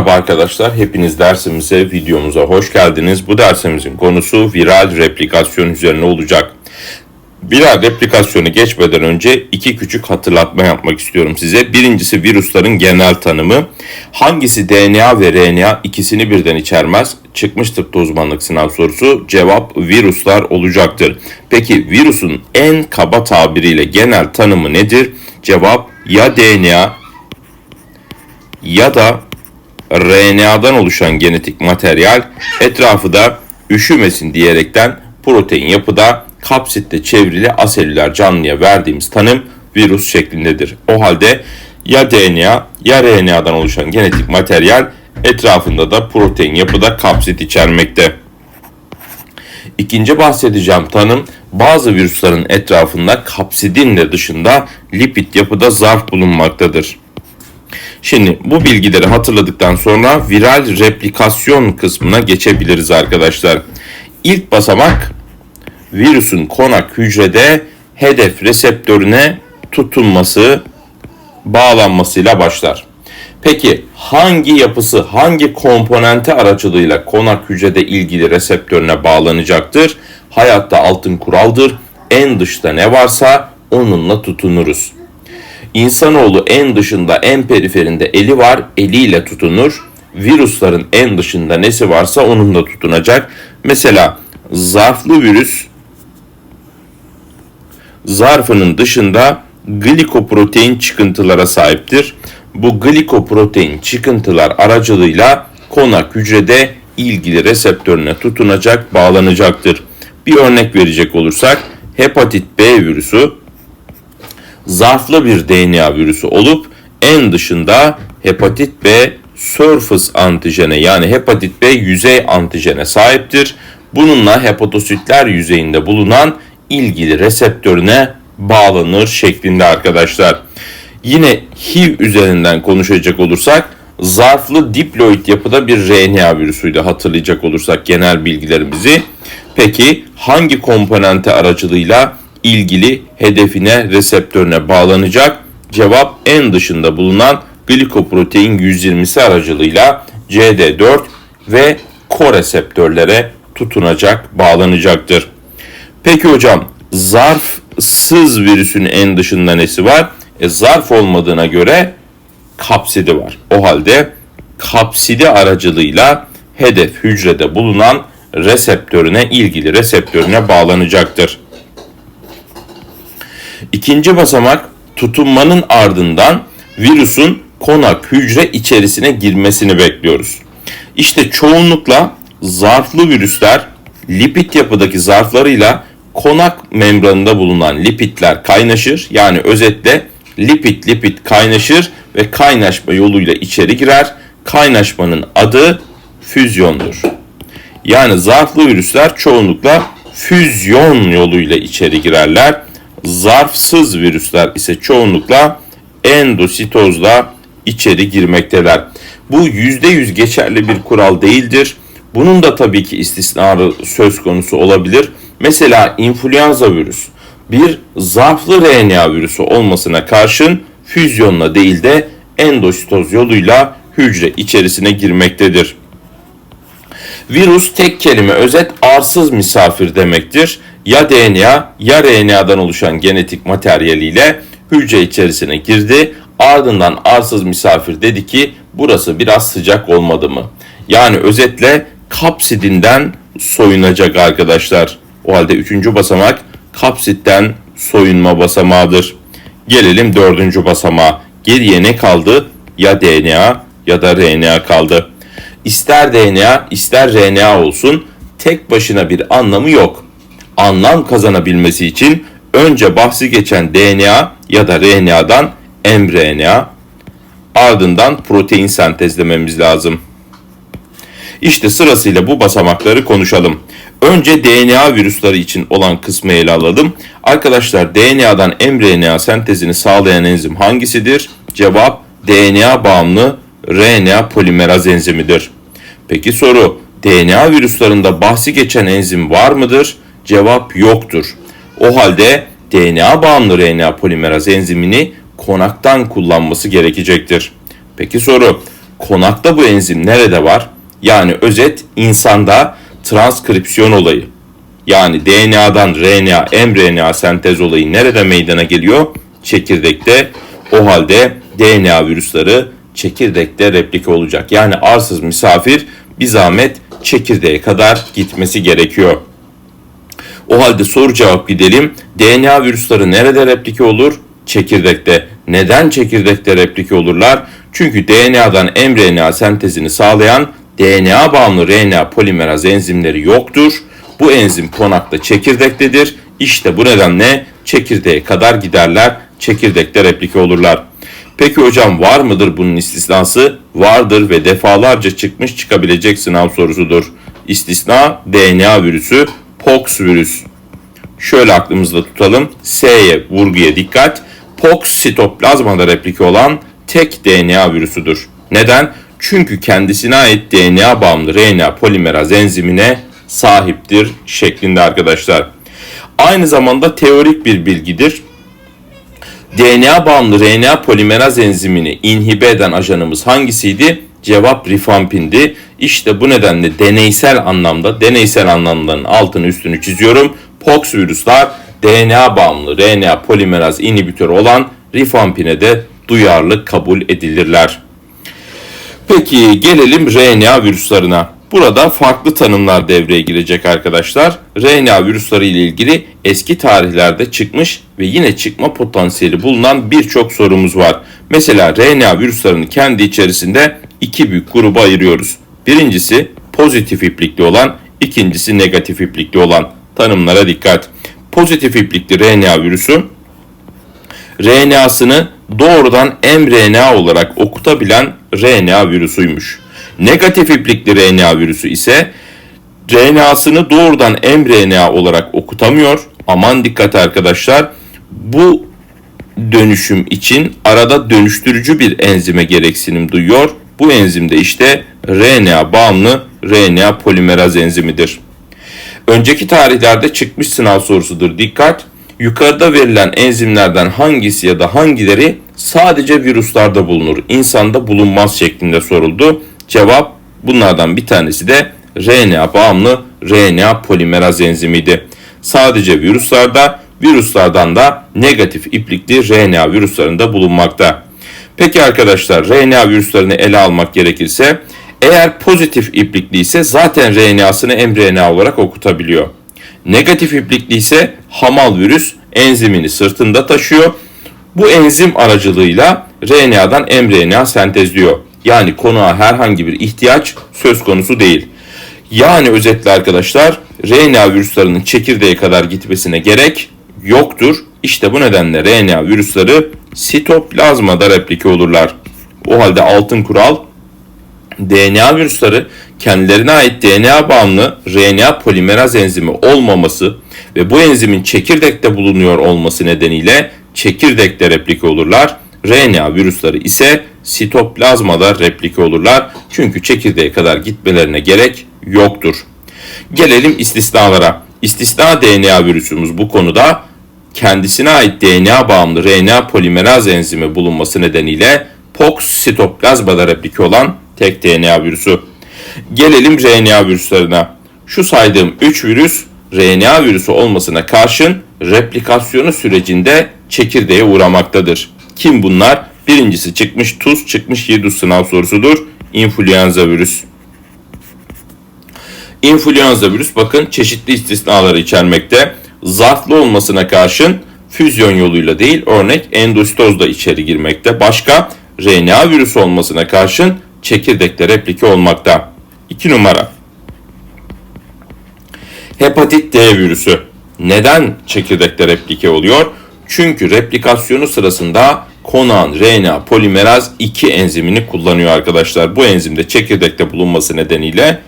Merhaba arkadaşlar, hepiniz dersimize, videomuza hoş geldiniz. Bu dersimizin konusu viral replikasyon üzerine olacak. Viral replikasyonu geçmeden önce iki küçük hatırlatma yapmak istiyorum size. Birincisi virüslerin genel tanımı. Hangisi DNA ve RNA ikisini birden içermez? Çıkmış tıpta uzmanlık sınav sorusu. Cevap virüsler olacaktır. Peki virüsün en kaba tabiriyle genel tanımı nedir? Cevap ya DNA ya da RNA'dan oluşan genetik materyal etrafı da üşümesin diyerekten protein yapıda kapsitle çevrili aselüler canlıya verdiğimiz tanım virüs şeklindedir. O halde ya DNA ya RNA'dan oluşan genetik materyal etrafında da protein yapıda kapsit içermekte. İkinci bahsedeceğim tanım bazı virüslerin etrafında kapsidin de dışında lipid yapıda zarf bulunmaktadır. Şimdi bu bilgileri hatırladıktan sonra viral replikasyon kısmına geçebiliriz arkadaşlar. İlk basamak virüsün konak hücrede hedef reseptörüne tutunması, bağlanmasıyla başlar. Peki hangi yapısı, hangi komponenti aracılığıyla konak hücrede ilgili reseptörüne bağlanacaktır? Hayatta altın kuraldır. En dışta ne varsa onunla tutunuruz. İnsanoğlu en dışında, en periferinde eli var, eliyle tutunur. Virüslerin en dışında nesi varsa onunla tutunacak. Mesela zarflı virüs zarfının dışında glikoprotein çıkıntılara sahiptir. Bu glikoprotein çıkıntılar aracılığıyla konak hücrede ilgili reseptörüne tutunacak, bağlanacaktır. Bir örnek verecek olursak hepatit B virüsü zarflı bir DNA virüsü olup en dışında hepatit B surface antijene yani hepatit B yüzey antijene sahiptir. Bununla hepatositler yüzeyinde bulunan ilgili reseptörüne bağlanır şeklinde arkadaşlar. Yine HIV üzerinden konuşacak olursak zarflı diploid yapıda bir RNA virüsüydü hatırlayacak olursak genel bilgilerimizi. Peki hangi komponente aracılığıyla ilgili hedefine reseptörüne bağlanacak? Cevap en dışında bulunan glikoprotein 120'si aracılığıyla CD4 ve koreseptörlere tutunacak, bağlanacaktır. Peki hocam zarfsız virüsün en dışında nesi var? E, zarf olmadığına göre kapsidi var. O halde kapsidi aracılığıyla hedef hücrede bulunan reseptörüne ilgili reseptörüne bağlanacaktır. İkinci basamak tutunmanın ardından virüsün konak hücre içerisine girmesini bekliyoruz. İşte çoğunlukla zarflı virüsler lipid yapıdaki zarflarıyla konak membranında bulunan lipidler kaynaşır. Yani özetle lipid lipid kaynaşır ve kaynaşma yoluyla içeri girer. Kaynaşmanın adı füzyondur. Yani zarflı virüsler çoğunlukla füzyon yoluyla içeri girerler. Zarfsız virüsler ise çoğunlukla endositozla içeri girmekteler. Bu %100 geçerli bir kural değildir. Bunun da tabii ki istisnarı söz konusu olabilir. Mesela influenza virüs bir zarflı RNA virüsü olmasına karşın füzyonla değil de endositoz yoluyla hücre içerisine girmektedir. Virüs tek kelime özet arsız misafir demektir. Ya DNA ya RNA'dan oluşan genetik materyaliyle hücre içerisine girdi. Ardından arsız misafir dedi ki burası biraz sıcak olmadı mı? Yani özetle kapsidinden soyunacak arkadaşlar. O halde üçüncü basamak kapsitten soyunma basamağıdır. Gelelim dördüncü basamağa. Geriye ne kaldı? Ya DNA ya da RNA kaldı. İster DNA ister RNA olsun tek başına bir anlamı yok. Anlam kazanabilmesi için önce bahsi geçen DNA ya da RNA'dan mRNA ardından protein sentezlememiz lazım. İşte sırasıyla bu basamakları konuşalım. Önce DNA virüsleri için olan kısmı ele alalım. Arkadaşlar DNA'dan mRNA sentezini sağlayan enzim hangisidir? Cevap DNA bağımlı RNA polimeraz enzimidir. Peki soru DNA virüslerinde bahsi geçen enzim var mıdır? Cevap yoktur. O halde DNA bağımlı RNA polimeraz enzimini konaktan kullanması gerekecektir. Peki soru konakta bu enzim nerede var? Yani özet insanda transkripsiyon olayı. Yani DNA'dan RNA, mRNA sentez olayı nerede meydana geliyor? Çekirdekte. O halde DNA virüsleri çekirdekte replike olacak. Yani arsız misafir bir zahmet çekirdeğe kadar gitmesi gerekiyor. O halde soru cevap gidelim. DNA virüsleri nerede replike olur? Çekirdekte. Neden çekirdekte replike olurlar? Çünkü DNA'dan mRNA sentezini sağlayan DNA bağımlı RNA polimeraz enzimleri yoktur. Bu enzim konakta çekirdektedir. İşte bu nedenle çekirdeğe kadar giderler. Çekirdekte replike olurlar. Peki hocam var mıdır bunun istisnası? Vardır ve defalarca çıkmış çıkabilecek sınav sorusudur. İstisna DNA virüsü, pox virüs. Şöyle aklımızda tutalım. S'ye vurguya dikkat. Pox sitoplazmada replike olan tek DNA virüsüdür. Neden? Çünkü kendisine ait DNA bağımlı RNA polimeraz enzimine sahiptir şeklinde arkadaşlar. Aynı zamanda teorik bir bilgidir. DNA bağımlı RNA polimeraz enzimini inhibe eden ajanımız hangisiydi? Cevap rifampindi. İşte bu nedenle deneysel anlamda, deneysel anlamların altını üstünü çiziyorum. Pox virüsler DNA bağımlı RNA polimeraz inhibitörü olan rifampine de duyarlı kabul edilirler. Peki gelelim RNA virüslerine. Burada farklı tanımlar devreye girecek arkadaşlar. RNA virüsleri ile ilgili eski tarihlerde çıkmış ve yine çıkma potansiyeli bulunan birçok sorumuz var. Mesela RNA virüslerini kendi içerisinde iki büyük gruba ayırıyoruz. Birincisi pozitif iplikli olan, ikincisi negatif iplikli olan tanımlara dikkat. Pozitif iplikli RNA virüsü RNA'sını doğrudan mRNA olarak okutabilen RNA virüsüymüş. Negatif iplikli RNA virüsü ise RNA'sını doğrudan mRNA olarak okutamıyor. Aman dikkat arkadaşlar. Bu dönüşüm için arada dönüştürücü bir enzime gereksinim duyuyor. Bu enzim de işte RNA bağımlı RNA polimeraz enzimidir. Önceki tarihlerde çıkmış sınav sorusudur. Dikkat! Yukarıda verilen enzimlerden hangisi ya da hangileri sadece virüslerde bulunur, insanda bulunmaz şeklinde soruldu. Cevap bunlardan bir tanesi de RNA bağımlı RNA polimeraz enzimiydi. Sadece virüslerde, virüslerden da negatif iplikli RNA virüslerinde bulunmakta. Peki arkadaşlar RNA virüslerini ele almak gerekirse eğer pozitif iplikli ise zaten RNA'sını mRNA olarak okutabiliyor. Negatif iplikli ise hamal virüs enzimini sırtında taşıyor. Bu enzim aracılığıyla RNA'dan mRNA sentezliyor. Yani konuğa herhangi bir ihtiyaç söz konusu değil. Yani özetle arkadaşlar RNA virüslerinin çekirdeğe kadar gitmesine gerek yoktur. İşte bu nedenle RNA virüsleri sitoplazmada replike olurlar. O halde altın kural DNA virüsleri kendilerine ait DNA bağımlı RNA polimeraz enzimi olmaması ve bu enzimin çekirdekte bulunuyor olması nedeniyle çekirdekte replike olurlar. RNA virüsleri ise sitoplazmada replike olurlar. Çünkü çekirdeğe kadar gitmelerine gerek yoktur. Gelelim istisnalara. İstisna DNA virüsümüz bu konuda kendisine ait DNA bağımlı RNA polimeraz enzimi bulunması nedeniyle POX sitoplazmada replike olan tek DNA virüsü. Gelelim RNA virüslerine. Şu saydığım 3 virüs RNA virüsü olmasına karşın replikasyonu sürecinde çekirdeğe uğramaktadır. Kim bunlar? Birincisi çıkmış tuz çıkmış yedus sınav sorusudur. İnfluenza virüs. İnfluenza virüs bakın çeşitli istisnaları içermekte. Zarflı olmasına karşın füzyon yoluyla değil örnek endositozda içeri girmekte. Başka RNA virüsü olmasına karşın çekirdekte replike olmakta. 2 numara. Hepatit D virüsü. Neden çekirdekte replike oluyor? Çünkü replikasyonu sırasında konağın RNA polimeraz 2 enzimini kullanıyor arkadaşlar. Bu enzimde çekirdekte bulunması nedeniyle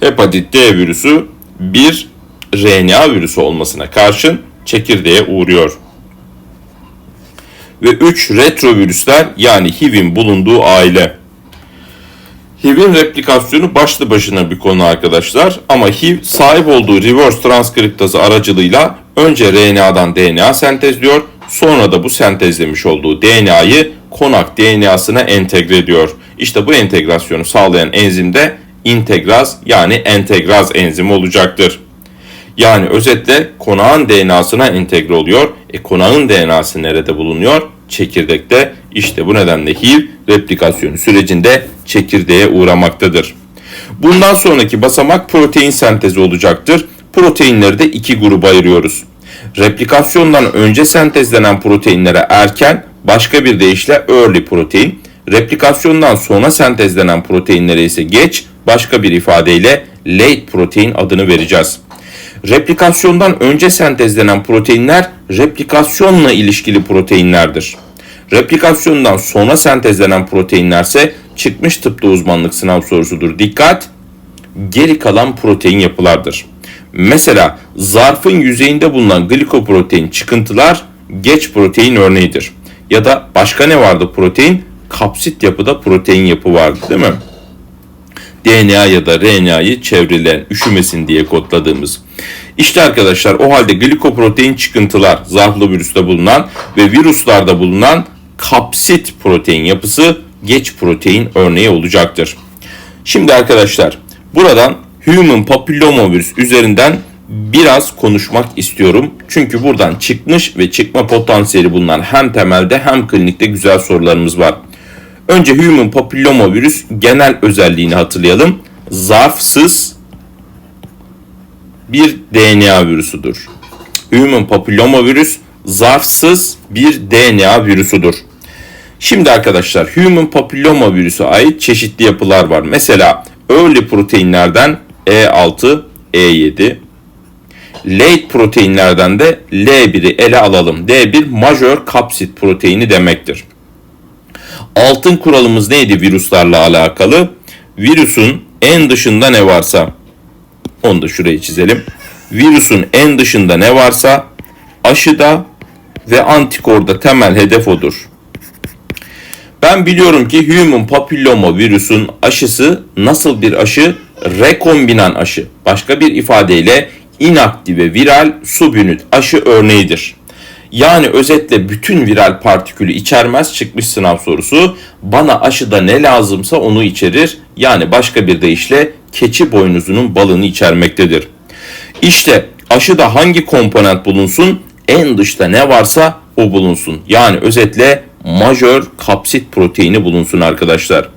hepatit D virüsü bir RNA virüsü olmasına karşın çekirdeğe uğruyor. Ve 3 retrovirüsler yani HIV'in bulunduğu aile. HIV'in replikasyonu başlı başına bir konu arkadaşlar. Ama HIV sahip olduğu reverse transkriptazı aracılığıyla önce RNA'dan DNA sentezliyor. Sonra da bu sentezlemiş olduğu DNA'yı konak DNA'sına entegre ediyor. İşte bu entegrasyonu sağlayan enzim de integraz yani entegraz enzimi olacaktır. Yani özetle konağın DNA'sına entegre oluyor. E konağın DNA'sı nerede bulunuyor? Çekirdekte. İşte bu nedenle HIV replikasyonu sürecinde çekirdeğe uğramaktadır. Bundan sonraki basamak protein sentezi olacaktır. Proteinleri de iki gruba ayırıyoruz. Replikasyondan önce sentezlenen proteinlere erken, başka bir deyişle early protein, replikasyondan sonra sentezlenen proteinlere ise geç, başka bir ifadeyle late protein adını vereceğiz. Replikasyondan önce sentezlenen proteinler replikasyonla ilişkili proteinlerdir. Replikasyondan sonra sentezlenen proteinlerse çıkmış tıpta uzmanlık sınav sorusudur. Dikkat! Geri kalan protein yapılardır. Mesela zarfın yüzeyinde bulunan glikoprotein çıkıntılar geç protein örneğidir. Ya da başka ne vardı protein? Kapsit yapıda protein yapı vardı değil mi? DNA ya da RNA'yı çevreleyen üşümesin diye kodladığımız. İşte arkadaşlar o halde glikoprotein çıkıntılar zarflı virüste bulunan ve virüslerde bulunan kapsit protein yapısı geç protein örneği olacaktır. Şimdi arkadaşlar buradan human papillomavirüs üzerinden biraz konuşmak istiyorum. Çünkü buradan çıkmış ve çıkma potansiyeli bulunan hem temelde hem klinikte güzel sorularımız var. Önce human papillomavirüs genel özelliğini hatırlayalım. Zarfsız bir DNA virüsüdür. Human papillomavirüs zarfsız bir DNA virüsüdür. Şimdi arkadaşlar human papilloma virüsü ait çeşitli yapılar var. Mesela early proteinlerden E6, E7, late proteinlerden de L1'i ele alalım. D1 majör kapsit proteini demektir. Altın kuralımız neydi virüslerle alakalı? Virüsün en dışında ne varsa onu da şuraya çizelim. Virüsün en dışında ne varsa aşıda ve antikorda temel hedef odur. Ben biliyorum ki human papilloma virüsün aşısı nasıl bir aşı? Rekombinan aşı. Başka bir ifadeyle inaktive viral subünit aşı örneğidir. Yani özetle bütün viral partikülü içermez çıkmış sınav sorusu. Bana aşıda ne lazımsa onu içerir. Yani başka bir deyişle keçi boynuzunun balını içermektedir. İşte aşıda hangi komponent bulunsun? En dışta ne varsa o bulunsun. Yani özetle majör kapsit proteini bulunsun arkadaşlar.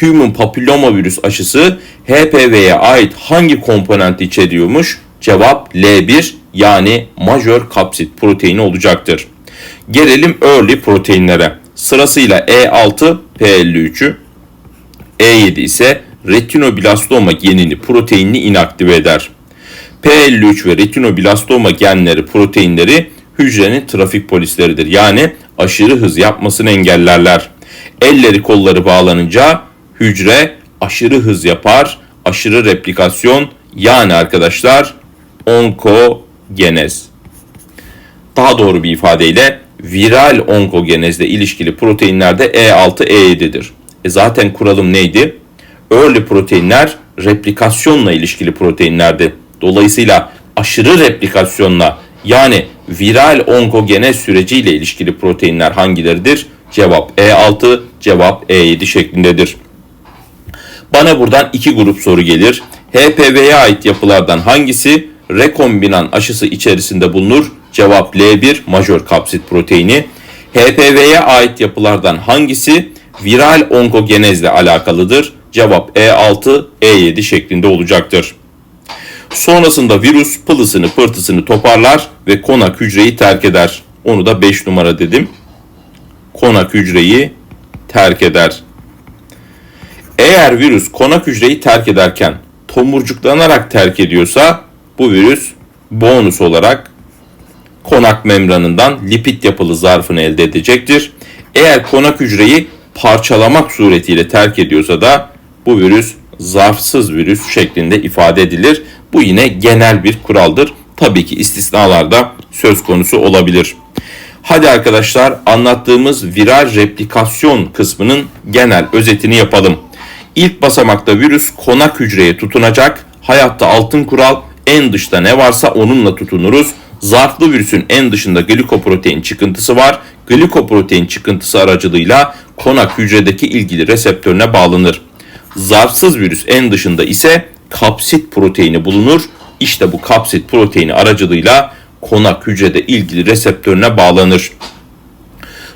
Human papilloma virüs aşısı HPV'ye ait hangi komponent içeriyormuş? Cevap L1 yani majör kapsit proteini olacaktır. Gelelim early proteinlere. Sırasıyla E6 P53'ü, E7 ise retinoblastoma genini proteinini inaktive eder. P53 ve retinoblastoma genleri proteinleri hücrenin trafik polisleridir. Yani aşırı hız yapmasını engellerler. Elleri kolları bağlanınca hücre aşırı hız yapar. Aşırı replikasyon yani arkadaşlar onkogenez. Daha doğru bir ifadeyle viral onkogenezle ilişkili proteinlerde E6, E7'dir. E zaten kuralım neydi? Early proteinler replikasyonla ilişkili proteinlerdi. Dolayısıyla aşırı replikasyonla yani viral onkogenez süreciyle ilişkili proteinler hangileridir? Cevap E6, cevap E7 şeklindedir. Bana buradan iki grup soru gelir. HPV'ye ait yapılardan hangisi rekombinan aşısı içerisinde bulunur? Cevap L1 majör kapsit proteini. HPV'ye ait yapılardan hangisi viral onkogenezle alakalıdır? Cevap E6, E7 şeklinde olacaktır. Sonrasında virüs pılısını pırtısını toparlar ve konak hücreyi terk eder. Onu da 5 numara dedim. Konak hücreyi terk eder. Eğer virüs konak hücreyi terk ederken tomurcuklanarak terk ediyorsa bu virüs bonus olarak konak membranından lipid yapılı zarfını elde edecektir. Eğer konak hücreyi parçalamak suretiyle terk ediyorsa da bu virüs zarfsız virüs şeklinde ifade edilir. Bu yine genel bir kuraldır. Tabii ki istisnalarda söz konusu olabilir. Hadi arkadaşlar anlattığımız viral replikasyon kısmının genel özetini yapalım. İlk basamakta virüs konak hücreye tutunacak. Hayatta altın kural en dışta ne varsa onunla tutunuruz. Zarflı virüsün en dışında glikoprotein çıkıntısı var. glikoprotein çıkıntısı aracılığıyla konak hücredeki ilgili reseptörüne bağlanır. Zarfsız virüs en dışında ise kapsit proteini bulunur. İşte bu kapsit proteini aracılığıyla konak hücrede ilgili reseptörüne bağlanır.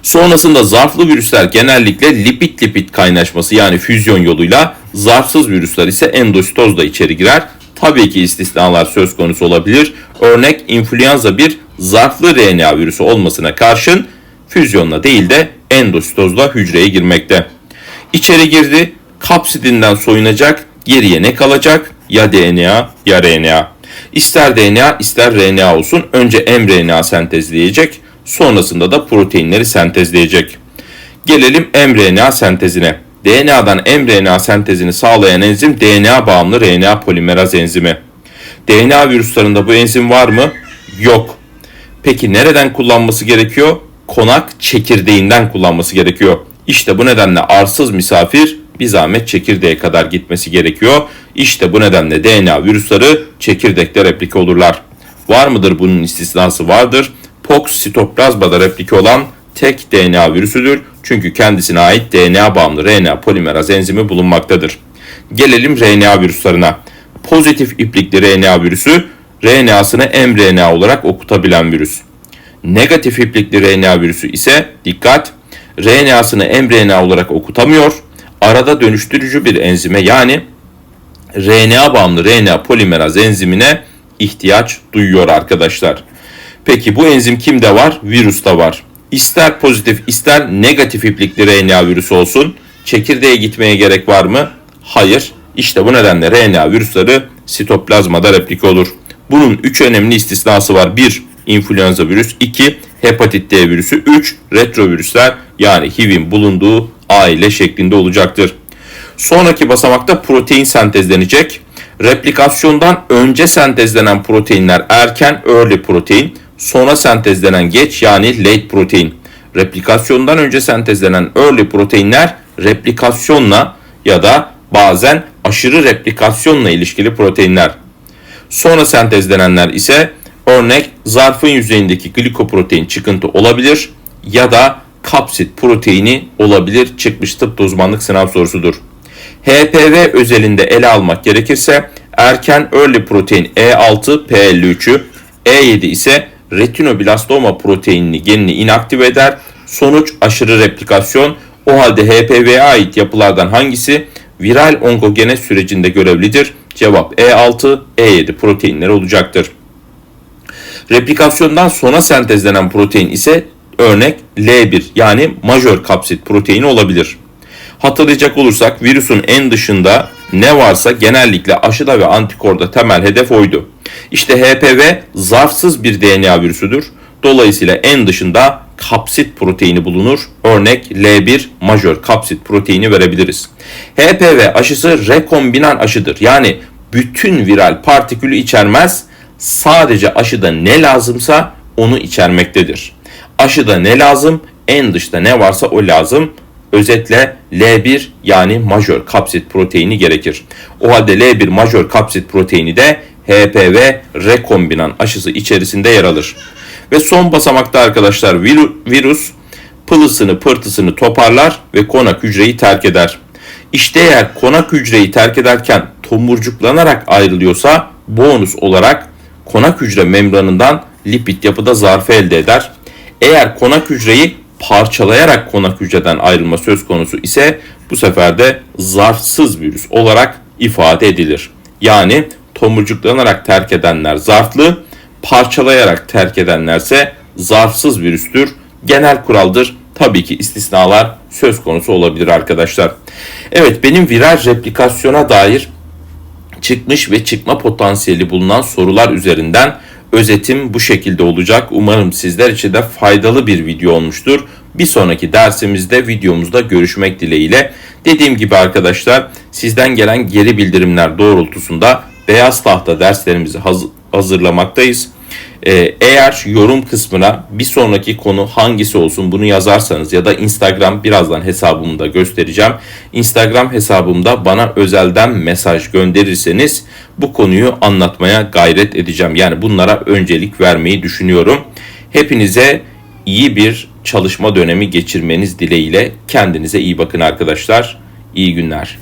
Sonrasında zarflı virüsler genellikle lipid lipid kaynaşması yani füzyon yoluyla, zarfsız virüsler ise endositozla içeri girer. Tabii ki istisnalar söz konusu olabilir. Örnek influenza bir zarflı RNA virüsü olmasına karşın füzyonla değil de endositozla hücreye girmekte. İçeri girdi, kapsidinden soyunacak, geriye ne kalacak? Ya DNA ya RNA. İster DNA ister RNA olsun önce mRNA sentezleyecek sonrasında da proteinleri sentezleyecek. Gelelim mRNA sentezine. DNA'dan mRNA sentezini sağlayan enzim DNA bağımlı RNA polimeraz enzimi. DNA virüslerinde bu enzim var mı? Yok. Peki nereden kullanması gerekiyor? Konak çekirdeğinden kullanması gerekiyor. İşte bu nedenle arsız misafir bir zahmet çekirdeğe kadar gitmesi gerekiyor. İşte bu nedenle DNA virüsleri çekirdekte replike olurlar. Var mıdır bunun istisnası vardır. Pox sitoplazmada replike olan tek DNA virüsüdür. Çünkü kendisine ait DNA bağımlı RNA polimeraz enzimi bulunmaktadır. Gelelim RNA virüslerine. Pozitif iplikli RNA virüsü RNA'sını mRNA olarak okutabilen virüs. Negatif iplikli RNA virüsü ise dikkat RNA'sını mRNA olarak okutamıyor. Arada dönüştürücü bir enzime yani RNA bağımlı RNA polimeraz enzimine ihtiyaç duyuyor arkadaşlar. Peki bu enzim kimde var? Virüste var. İster pozitif ister negatif iplikli RNA virüsü olsun çekirdeğe gitmeye gerek var mı? Hayır. İşte bu nedenle RNA virüsleri sitoplazmada replike olur. Bunun 3 önemli istisnası var. 1. influenza virüs. 2. Hepatit D virüsü. 3. Retrovirüsler yani HIV'in bulunduğu aile şeklinde olacaktır. Sonraki basamakta protein sentezlenecek. Replikasyondan önce sentezlenen proteinler erken early protein, sonra sentezlenen geç yani late protein. Replikasyondan önce sentezlenen early proteinler replikasyonla ya da bazen aşırı replikasyonla ilişkili proteinler. Sonra sentezlenenler ise örnek zarfın yüzeyindeki glikoprotein çıkıntı olabilir ya da kapsit proteini olabilir çıkmış tıp uzmanlık sınav sorusudur. HPV özelinde ele almak gerekirse erken early protein E6 P53'ü, E7 ise retinoblastoma proteinini genini inaktive eder. Sonuç aşırı replikasyon. O halde HPV'ye ait yapılardan hangisi viral onkogenez sürecinde görevlidir? Cevap E6, E7 proteinleri olacaktır. Replikasyondan sonra sentezlenen protein ise örnek L1 yani majör kapsit proteini olabilir. Hatırlayacak olursak virüsün en dışında ne varsa genellikle aşıda ve antikorda temel hedef oydu. İşte HPV zarfsız bir DNA virüsüdür. Dolayısıyla en dışında kapsit proteini bulunur. Örnek L1 majör kapsit proteini verebiliriz. HPV aşısı rekombinan aşıdır. Yani bütün viral partikülü içermez. Sadece aşıda ne lazımsa onu içermektedir. Aşıda ne lazım? En dışta ne varsa o lazım. Özetle L1 yani majör kapsit proteini gerekir. O halde L1 majör kapsit proteini de HPV rekombinan aşısı içerisinde yer alır. Ve son basamakta arkadaşlar virüs pılısını pırtısını toparlar ve konak hücreyi terk eder. İşte eğer konak hücreyi terk ederken tomurcuklanarak ayrılıyorsa bonus olarak konak hücre membranından lipid yapıda zarfı elde eder. Eğer konak hücreyi parçalayarak konak hücreden ayrılma söz konusu ise bu sefer de zarfsız virüs olarak ifade edilir. Yani tomurcuklanarak terk edenler zarflı, parçalayarak terk edenlerse zarfsız virüstür. Genel kuraldır. Tabii ki istisnalar söz konusu olabilir arkadaşlar. Evet benim viral replikasyona dair çıkmış ve çıkma potansiyeli bulunan sorular üzerinden özetim bu şekilde olacak. Umarım sizler için de faydalı bir video olmuştur. Bir sonraki dersimizde videomuzda görüşmek dileğiyle. Dediğim gibi arkadaşlar sizden gelen geri bildirimler doğrultusunda beyaz tahta derslerimizi hazırlamaktayız. Ee, eğer yorum kısmına bir sonraki konu hangisi olsun bunu yazarsanız ya da Instagram birazdan hesabımda göstereceğim. Instagram hesabımda bana özelden mesaj gönderirseniz bu konuyu anlatmaya gayret edeceğim. Yani bunlara öncelik vermeyi düşünüyorum. Hepinize iyi bir çalışma dönemi geçirmeniz dileğiyle kendinize iyi bakın arkadaşlar. İyi günler.